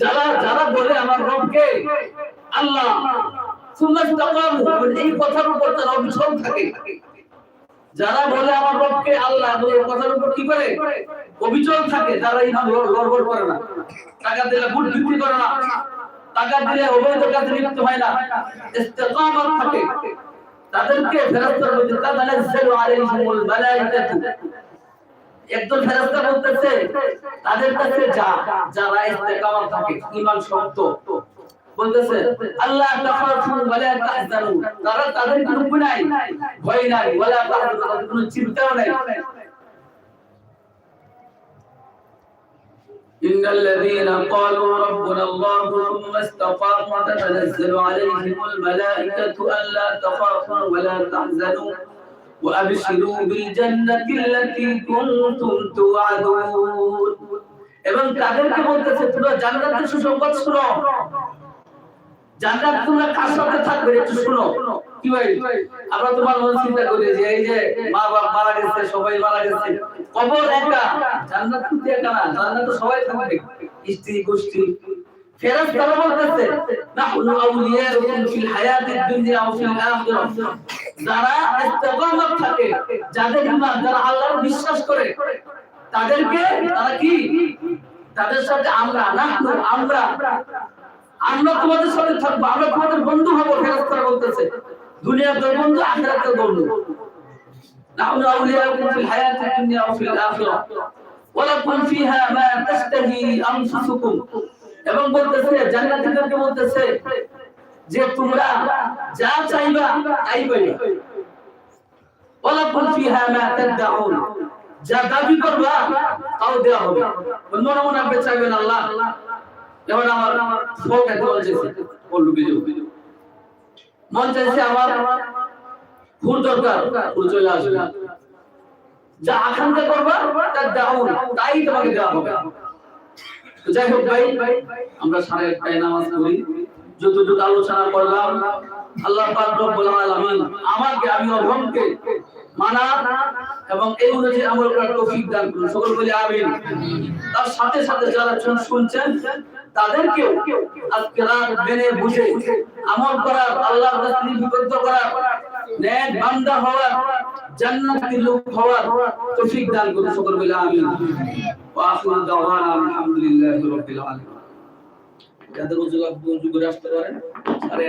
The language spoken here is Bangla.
যারা যারা বলে আমার রবকে, আল্লাহ এই কথার উপর তারা অবিচল থাকে। যারা বলে আমার রবকে, আল্লাহ এই কথার উপর কি করে? অবিচল থাকে, তারা ইমান গড়বড় করে না। টাকা দিলে ভোট বিক্রি করে না। টাকা দিলে অবৈধ কাজে লিপ্ত হয় না। ইস্তেকামত থাকে। তাদেরকে ফেরেশতার মধ্যে তানাজ্জালু আলাইহিমুল মালাইকাতু। একজন ফেরেশতা বলতেছে তাদের কাছে যা যারা ইস্তেকামত থাকে ঈমান শক্ত বলতেছে আল্লাহ তাখাফু ওয়ালা তাহজানু তারা তাদের কোনো ভয় নাই ভয় নাই ওয়ালা তাহজানু তাদের কোনো চিন্তাও নাই إن الذين قالوا ربنا الله ثم استقاموا تتنزل عليهم الملائكة ألا تخافوا ولا تحزنوا وأبشروا بالجنة التي كنتم توعدون এবং তাদেরকে বলতেছে তোমরা জান্নাতের সুসংবাদ শুনো জান্নাত তোমরা কার সাথে থাকবে একটু শুনো কি ভাই আমরা তোমার মন চিন্তা করি যে এই যে মা বাপ মারা গেছে সবাই মারা গেছে কবর একা জান্নাত কিন্তু একা না জান্নাত তো সবাই থাকবে স্ত্রী গোষ্ঠী ফেরেশ তারা বলতেছে নাহনু আউলিয়াউকুম ফিল হায়াতিদ দুনিয়া ওয়া ফিল আখিরাহ যারা ইস্তেকামত থাকে, যাদের যারা আল্লাহর বিশ্বাস করে, তাদেরকে তারা কি? তাদের সাথে আমরা, নাহনু, আমরা আমরা তোমাদের সাথে থাকব, আমরা তোমাদের বন্ধু বলতেছে। বন্ধু আখিরাতে বন্ধু। আনফুসুকুম। এবং বলতেছে বলতেছে যে তোমরা যা চাইবা তাই পাইবা ওয়ালাকুম ফিহা মা তাদউন। যা দাবি করবা তাও দেওয়া হবে। মনে মনে আপনি চাইবেন আল্লাহ। যেমন আমার ফল খেতে বলছে বললু বিজু মন চাইছে আমার ফুল দরকার ফুল চলে আসবে। যা আকাঙ্ক্ষা করবা তা দাউন তাই তোমাকে দেওয়া হবে। যাই হোক ভাই, আমরা সাড়ে একটায় নামাজ পড়ি। যতটুকু আলোচনা করলাম, আল্লাহ আমাকে, আমি অভমকে মানা এবং এই অনুযায়ী আমল করার তৌফিক দান করুন। সকল বলি আমিন। তার সাথে সাথে যারা শুন- শুনছেন, তাদেরকেও আজকে রাত মেনে বুঝে, আমল করার করার বান্দা হওয়ার, জান্নাতি লোক হওয়ার তৌফিক দান করুন। সকল বলি আমিন। ওয়া আলহামদুলিল্লাহি রাব্বিল আলামিন। যাদের উজু উজু করে আসতে আর